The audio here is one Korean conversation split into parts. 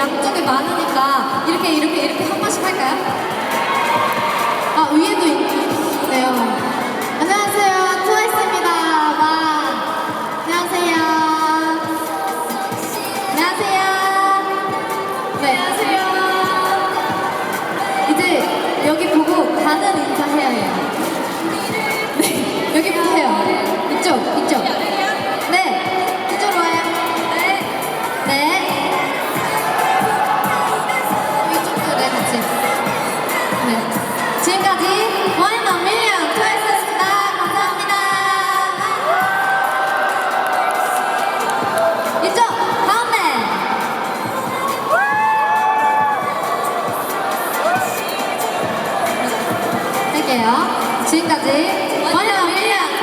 양쪽에 많으니까 이렇게 이렇게 이렇게 한 번씩 할까요? 사랑이에요. 지금까지 원영 밀리언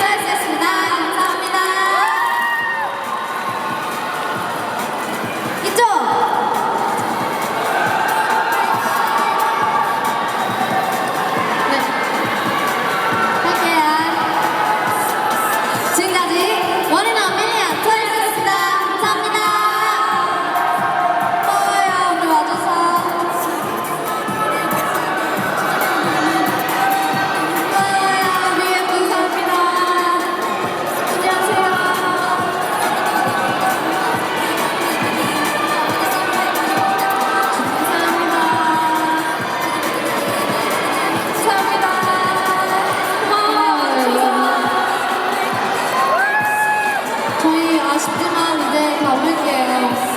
Aman gel.